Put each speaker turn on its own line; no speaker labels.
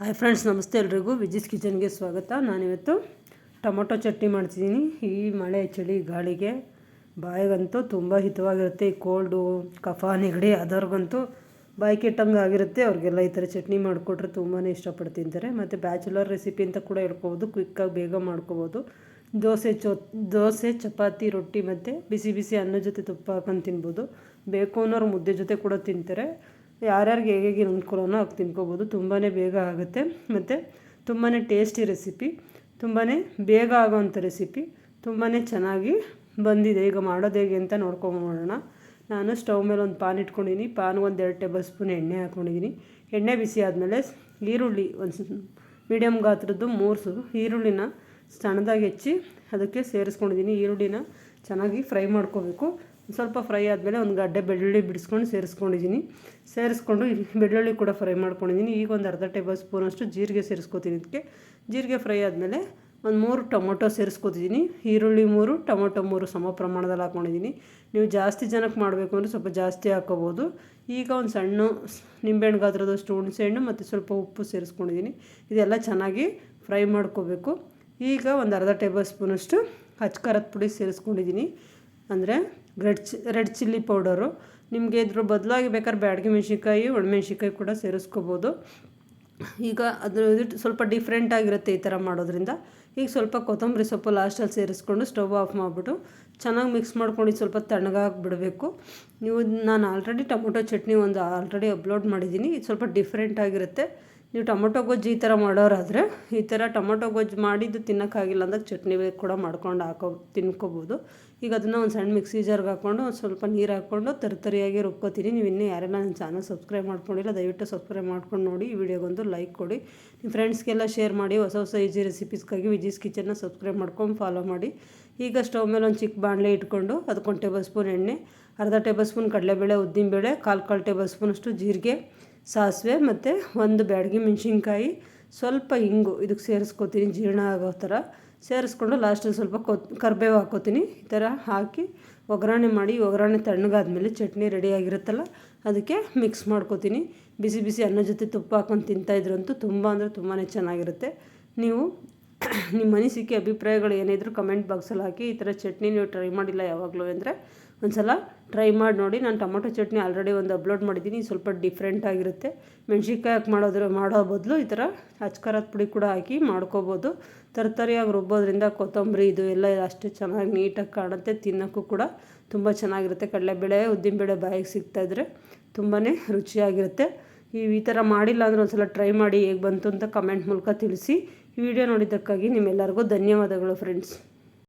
Hi friends ನಮಸ್ತೆ ಎಲ್ರಿಗೂ. ವಿಜಿಸ್ ಕಿಚನ್ಗೆ ಸ್ವಾಗತ. ನಾನಿವತ್ತು ಟೊಮೊಟೊ ಚಟ್ನಿ ಮಾಡ್ತಿದ್ದೀನಿ. ಈ ಮಳೆ, ಚಳಿ, ಗಾಳಿಗೆ ಬಾಯಿಗಂತೂ ತುಂಬ ಹಿತವಾಗಿರುತ್ತೆ. ಈ ಕೋಲ್ಡು ಕಫ ನೆಗಡಿ ಅದರ್ಗಂತೂ ಬಾಯಿ ಕೆಟ್ಟಂಗೆ ಆಗಿರುತ್ತೆ. ಅವ್ರಿಗೆಲ್ಲ ಈ ಥರ ಚಟ್ನಿ ಮಾಡಿಕೊಟ್ರೆ ತುಂಬಾ ಇಷ್ಟಪಟ್ಟು ತಿಂತಾರೆ. ಮತ್ತು ಬ್ಯಾಚುಲರ್ ರೆಸಿಪಿ ಅಂತ ಕೂಡ ಹೇಳ್ಕೊಬೋದು. ಕ್ವಿಕ್ಕಾಗಿ ಬೇಗ ಮಾಡ್ಕೋಬೋದು. ದೋಸೆ ಚೊ, ದೋಸೆ, ಚಪಾತಿ, ರೊಟ್ಟಿ ಮತ್ತು ಬಿಸಿ ಬಿಸಿ ಅನ್ನ ಜೊತೆ ತುಪ್ಪ ಹಾಕೊಂಡು ತಿನ್ಬೋದು. ಬೇಕು ಅನ್ನೋರು ಮುದ್ದೆ ಜೊತೆ ಕೂಡ ತಿಂತಾರೆ. ಯಾರ್ಯಾರಿಗೆ ಹೇಗೆ ಹೇಗೆ ಅನುಕೂಲನೋ ಆಗ ತಿನ್ಕೋಬೋದು. ತುಂಬಾ ಬೇಗ ಆಗುತ್ತೆ. ಮತ್ತು ತುಂಬಾ ಟೇಸ್ಟಿ ರೆಸಿಪಿ. ತುಂಬಾ ಬೇಗ ಆಗೋವಂಥ ರೆಸಿಪಿ. ತುಂಬಾ ಚೆನ್ನಾಗಿ ಬಂದಿದೆ. ಈಗ ಮಾಡೋದು ಹೇಗೆ ಅಂತ ನೋಡ್ಕೊಂಬೋಣ ನಾನು ಸ್ಟವ್ ಮೇಲೆ ಒಂದು ಪಾನ್ ಇಟ್ಕೊಂಡಿದ್ದೀನಿ. ಪಾನ್ಗೆ ಒಂದು ಎರಡು ಟೇಬಲ್ ಸ್ಪೂನ್ ಎಣ್ಣೆ ಹಾಕ್ಕೊಂಡಿದ್ದೀನಿ ಎಣ್ಣೆ ಬಿಸಿ ಆದಮೇಲೆ ಈರುಳ್ಳಿ ಒಂದು ಮೀಡಿಯಮ್ ಗಾತ್ರದ್ದು ಮೂರು ಈರುಳ್ಳಿನ ಸಣ್ಣದಾಗಿ ಹೆಚ್ಚಿ ಅದಕ್ಕೆ ಸೇರಿಸ್ಕೊಂಡಿದ್ದೀನಿ. ಈರುಳ್ಳಿನ ಚೆನ್ನಾಗಿ ಫ್ರೈ ಮಾಡ್ಕೋಬೇಕು. ಸ್ವಲ್ಪ ಫ್ರೈ ಆದಮೇಲೆ ಒಂದು ಗಡ್ಡೆ ಬೆಳ್ಳುಳ್ಳಿ ಬಿಡಿಸ್ಕೊಂಡು ಸೇರಿಸ್ಕೊಂಡಿದ್ದೀನಿ. ಸೇರಿಸ್ಕೊಂಡು ಬೆಳ್ಳುಳ್ಳಿ ಕೂಡ ಫ್ರೈ ಮಾಡ್ಕೊಂಡಿದ್ದೀನಿ. ಈಗ ಒಂದು ಅರ್ಧ ಟೇಬಲ್ ಸ್ಪೂನಷ್ಟು ಜೀರಿಗೆ ಸೇರಿಸ್ಕೊತೀನಿ ಇದಕ್ಕೆ ಜೀರಿಗೆ ಫ್ರೈ ಆದಮೇಲೆ ಒಂದು ಮೂರು ಟೊಮೊಟೊ ಸೇರಿಸ್ಕೊತಿದ್ದೀನಿ. ಈರುಳ್ಳಿ ಮೂರು, ಟೊಮೊಟೊ ಮೂರು ಸಮ ಪ್ರಮಾಣದಲ್ಲಿ ಹಾಕ್ಕೊಂಡಿದ್ದೀನಿ ನೀವು ಜಾಸ್ತಿ ಜನಕ್ಕೆ ಮಾಡಬೇಕು ಅಂದರೆ ಸ್ವಲ್ಪ ಜಾಸ್ತಿ ಹಾಕ್ಕೋಬೋದು ಈಗ ಒಂದು ಸಣ್ಣ ನಿಂಬೆಹಣ್ಣು ಗಾತ್ರದಷ್ಟು ಹುಣಸೆಹಣ್ಣು ಮತ್ತು ಸ್ವಲ್ಪ ಉಪ್ಪು ಸೇರಿಸ್ಕೊಂಡಿದ್ದೀನಿ. ಇದೆಲ್ಲ ಚೆನ್ನಾಗಿ ಫ್ರೈ ಮಾಡ್ಕೋಬೇಕು. ಈಗ ಒಂದು ಅರ್ಧ ಟೇಬಲ್ ಸ್ಪೂನಷ್ಟು ಹಚ್ಕಾರದ ಪುಡಿ ಸೇರಿಸ್ಕೊಂಡಿದ್ದೀನಿ. ಅಂದರೆ ರೆಡ್ ಚಿ, ರೆಡ್ ಚಿಲ್ಲಿ ಪೌಡರು. ನಿಮಗೆ ಇದ್ರ ಬದಲಾಗಿ ಬೇಕಾದ್ರೆ ಬ್ಯಾಡಗಿ ಮೆಣ್ಸಿನ್ಕಾಯಿ, ಒಣಮೆಣ್ಸಿನ್ಕಾಯಿ ಕೂಡ ಸೇರಿಸ್ಕೋಬೋದು. ಈಗ ಅದ್ರ ಸ್ವಲ್ಪ ಡಿಫ್ರೆಂಟ್ ಆಗಿರುತ್ತೆ ಈ ಥರ ಮಾಡೋದ್ರಿಂದ. ಈಗ ಸ್ವಲ್ಪ ಕೊತ್ತಂಬರಿ ಸೊಪ್ಪು ಲಾಸ್ಟಲ್ಲಿ ಸೇರಿಸ್ಕೊಂಡು ಸ್ಟವ್ ಆಫ್ ಮಾಡಿಬಿಟ್ಟು ಚೆನ್ನಾಗಿ ಮಿಕ್ಸ್ ಮಾಡ್ಕೊಂಡು ಸ್ವಲ್ಪ ತಣ್ಣಗಾಗಿ ಬಿಡಬೇಕು ನೀವು ನಾನು ಆಲ್ರೆಡಿ ಟೊಮೊಟೊ ಚಟ್ನಿ ಒಂದು ಆಲ್ರೆಡಿ ಅಪ್ಲೋಡ್ ಮಾಡಿದ್ದೀನಿ. ಇದು ಸ್ವಲ್ಪ ಡಿಫ್ರೆಂಟ್ ಆಗಿರುತ್ತೆ. ನೀವು ಟೊಮೊಟೊ ಗೊಜ್ಜು ಈ ಥರ ಮಾಡೋರಾದರೆ ಈ ಥರ ಟೊಮೊಟೊ ಗೊಜ್ಜು ಮಾಡಿದ್ದು ತಿನ್ನೋಕ್ಕಾಗಿಲ್ಲ ಅಂದಾಗ ಚಟ್ನಿ ಕೂಡ ಮಾಡ್ಕೊಂಡು ಹಾಕೋ, ತಿನ್ಕೋಬೋದು. ಈಗ ಅದನ್ನು ಒಂದು ಸಣ್ಣ ಮಿಕ್ಸಿ ಜಾರ್ಗೆ ಹಾಕ್ಕೊಂಡು ಒಂದು ಸ್ವಲ್ಪ ನೀರು ಹಾಕ್ಕೊಂಡು ತರಿತರಿಯಾಗಿ ರುಬ್ಕೋತೀನಿ. ನೀವು ಇನ್ನೂ ಯಾರೆಲ್ಲ ನನ್ನ ಚಾನಲ್ ಸಬ್ಸ್ಕ್ರೈಬ್ ಮಾಡ್ಕೊಂಡಿಲ್ಲ, ದಯವಿಟ್ಟು ಸಬ್ಸ್ಕ್ರೈಬ್ ಮಾಡ್ಕೊಂಡು ನೋಡಿ. ಈ ವಿಡಿಯೋಗೊಂದು ಲೈಕ್ ಕೊಡಿ. ನಿಮ್ಮ ಫ್ರೆಂಡ್ಸ್ಗೆಲ್ಲ ಶೇರ್ ಮಾಡಿ, ಹೊಸ ಹೊಸ ಈಜಿ ರೆಸಿಪೀಸ್ಗಾಗಿ ವಿಜೀಸ್ ಕಿಚನ್ನ ಸಬ್ಸ್ಕ್ರೈಬ್ ಮಾಡ್ಕೊಂಡು ಫಾಲೋ ಮಾಡಿ. ಈಗ ಸ್ಟವ್ ಮೇಲೆ ಒಂದು ಚಿಕ್ಕ ಬಾಣಲೆ ಇಟ್ಕೊಂಡು ಅದಕ್ಕೊಂದು ಟೇಬಲ್ ಸ್ಪೂನ್ ಎಣ್ಣೆ, ಅರ್ಧ ಟೇಬಲ್ ಸ್ಪೂನ್ ಕಡಲೆಬೇಳೆ, ಉದ್ದಿನಬೇಳೆ, ಕಾಲು ಕಾಲು ಟೇಬಲ್ ಸ್ಪೂನಷ್ಟು ಜೀರಿಗೆ ಸಾಸಿವೆ ಮತ್ತು ಒಂದು ಬ್ಯಾಡಗಿ ಮೆಣಸಿನ್ಕಾಯಿ, ಸ್ವಲ್ಪ ಇಂಗು ಇದಕ್ಕೆ ಸೇರಿಸ್ಕೊತೀನಿ, ಜೀರ್ಣ ಆಗೋ ಥರ. ಸೇರಿಸ್ಕೊಂಡು ಲಾಸ್ಟಲ್ಲಿ ಸ್ವಲ್ಪ ಕೊತ್, ಕರ್ಬೇವು ಹಾಕ್ಕೋತೀನಿ. ಈ ಥರ ಹಾಕಿ ಒಗ್ಗರಣೆ ಮಾಡಿ, ಒಗ್ಗರಣೆ ತಣ್ಣಗಾದ್ಮೇಲೆ ಚಟ್ನಿ ರೆಡಿಯಾಗಿರುತ್ತಲ್ಲ ಅದಕ್ಕೆ ಮಿಕ್ಸ್ ಮಾಡ್ಕೋತೀನಿ. ಬಿಸಿ ಬಿಸಿ ಅನ್ನ ಜೊತೆ ತುಪ್ಪ ಹಾಕೊಂಡು ತಿಂತಾಯಿದ್ರಂತೂ ತುಂಬ ಅಂದರೆ ತುಂಬಾ ಚೆನ್ನಾಗಿರುತ್ತೆ. ನೀವು ನಿಮ್ಮ ಅನಿಸಿಕೆ, ಅಭಿಪ್ರಾಯಗಳು ಏನಿದ್ರು ಕಮೆಂಟ್ ಬಾಕ್ಸಲ್ಲಿ ಹಾಕಿ ಈ ಥರ ಚಟ್ನಿ ನೀವು ಟ್ರೈ ಮಾಡಿಲ್ಲ ಯಾವಾಗಲೂ ಅಂದರೆ ಒಂದು ಸಲ ಟ್ರೈ ಮಾಡಿ ನೋಡಿ. ನಾನು ಟೊಮೊಟೊ ಚಟ್ನಿ ಆಲ್ರೆಡಿ ಒಂದು ಅಪ್ಲೋಡ್ ಮಾಡಿದ್ದೀನಿ, ಸ್ವಲ್ಪ ಡಿಫ್ರೆಂಟ್ ಆಗಿರುತ್ತೆ. ಮೆಣ್ಸಿನ್ಕಾಯಿ ಹಾಕಿ ಮಾಡೋದ್ರ, ಮಾಡೋ ಬದಲು ಈ ಥರ ಅಚ್ಕಾರದ ಪುಡಿ ಕೂಡ ಹಾಕಿ ಮಾಡ್ಕೋಬೋದು. ತರತರಿಯಾಗಿ ರುಬ್ಬೋದ್ರಿಂದ ಕೊತ್ತಂಬರಿ ಇದು ಎಲ್ಲ ಅಷ್ಟು ಚೆನ್ನಾಗಿ ನೀಟಾಗಿ ಕಾಣುತ್ತೆ, ತಿನ್ನೋಕ್ಕೂ ಕೂಡ ತುಂಬ ಚೆನ್ನಾಗಿರುತ್ತೆ. ಕಡಲೆಬೇಳೆ, ಉದ್ದಿನಬೇಳೆ ಬಾಯಿಗೆ ಸಿಗ್ತಾಯಿದ್ರೆ ತುಂಬಾ ರುಚಿಯಾಗಿರುತ್ತೆ. ಈ ಥರ ಮಾಡಿಲ್ಲ ಅಂದರೆ ಒಂದು ಸಲ ಟ್ರೈ ಮಾಡಿ ಹೇಗೆ ಬಂತು ಅಂತ ಕಮೆಂಟ್ ಮೂಲಕ ತಿಳಿಸಿ. ವಿಡಿಯೋ ನೋಡಿದ್ದಕ್ಕಾಗಿ ನಿಮ್ಮೆಲ್ಲರಿಗೂ ಧನ್ಯವಾದಗಳು ಫ್ರೆಂಡ್ಸ್